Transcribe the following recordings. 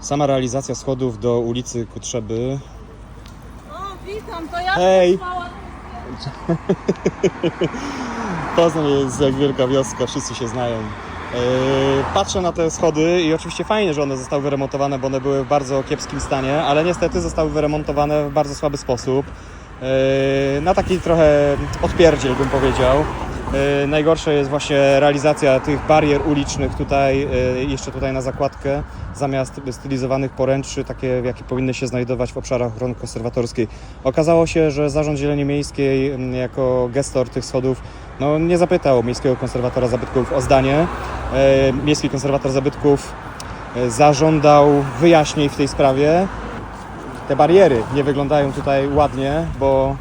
Sama realizacja schodów do ulicy Kutrzeby. O, witam, to ja Hej. Poznań jest jak wielka wioska, wszyscy się znają. Yy, Patrzę na te schody i oczywiście fajnie, że one zostały wyremontowane, bo one były w bardzo kiepskim stanie, ale niestety zostały wyremontowane w bardzo słaby sposób. Yy, Na taki trochę odpierdziel bym powiedział. Yy, Najgorsze jest właśnie realizacja tych barier ulicznych tutaj, yy, jeszcze tutaj na zakładkę, zamiast stylizowanych poręczy, takie jakie powinny się znajdować w obszarach ochrony konserwatorskiej. Okazało się, że Zarząd Zieleni Miejskiej jako gestor tych schodów no, nie zapytał Miejskiego Konserwatora Zabytków o zdanie. E, Miejski Konserwator Zabytków e, zażądał wyjaśnień w tej sprawie. Te bariery nie wyglądają tutaj ładnie, bo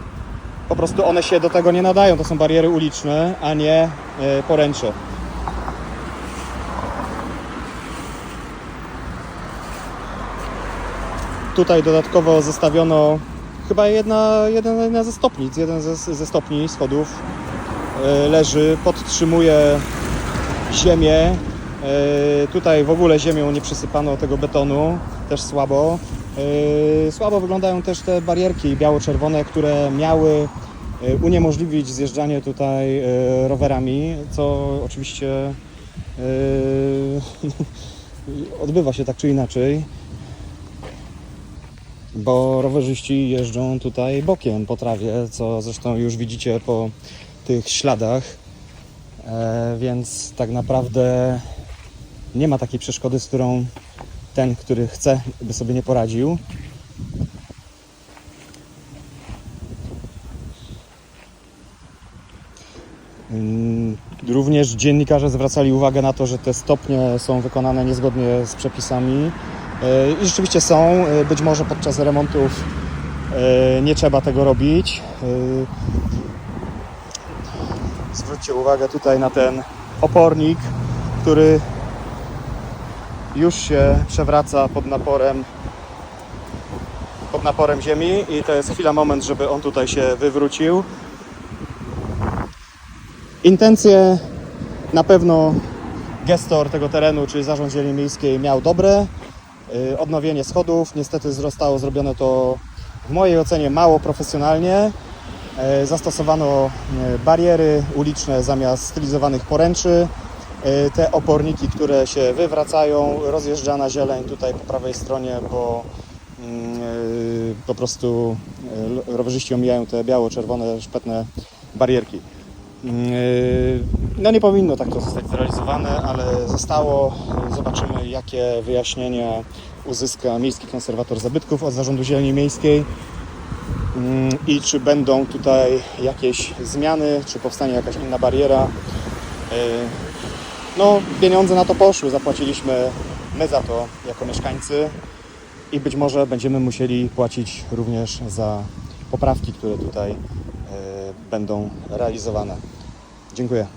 po prostu one się do tego nie nadają. To są bariery uliczne, a nie e, poręcze. Tutaj dodatkowo zostawiono chyba jedna, jedna, jedna ze stopnic, jeden ze, ze stopni schodów e, leży, podtrzymuje ziemię. E, Tutaj w ogóle ziemią nie przysypano tego betonu, też słabo. E, Słabo wyglądają też te barierki biało-czerwone, które miały e, uniemożliwić zjeżdżanie tutaj e, rowerami, co oczywiście odbywa się tak czy inaczej bo rowerzyści jeżdżą tutaj bokiem po trawie, co zresztą już widzicie po tych śladach. Więc tak naprawdę nie ma takiej przeszkody, z którą ten, który chce, by sobie nie poradził. Mm, Również dziennikarze zwracali uwagę na to, że te stopnie są wykonane niezgodnie z przepisami. E, I rzeczywiście są. E, Być może podczas remontów e, nie trzeba tego robić. Zwróćcie uwagę tutaj na ten opornik, który już się przewraca pod naporem pod naporem ziemi i to jest chwila, moment, żeby on tutaj się wywrócił. Intencje na pewno gestor tego terenu, czyli Zarząd Zieleni Miejskiej miał dobre. Y, Odnowienie schodów, niestety zostało zrobione to w mojej ocenie mało profesjonalnie. E, Zastosowano e, bariery uliczne zamiast stylizowanych poręczy. E, Te oporniki, które się wywracają, rozjeżdżana zieleń tutaj po prawej stronie, bo mm, e, po prostu e, rowerzyści omijają te biało-czerwone, szpetne barierki. Yy, No nie powinno tak to zostać zrealizowane, ale zostało. Zobaczymy, jakie wyjaśnienia uzyska Miejski Konserwator Zabytków od Zarządu Zieleni Miejskiej Yy, i czy będą tutaj jakieś zmiany, czy powstanie jakaś inna bariera. No, pieniądze na to poszły, zapłaciliśmy my za to jako mieszkańcy i być może będziemy musieli płacić również za poprawki, które tutaj yy, będą realizowane. Dziękuję.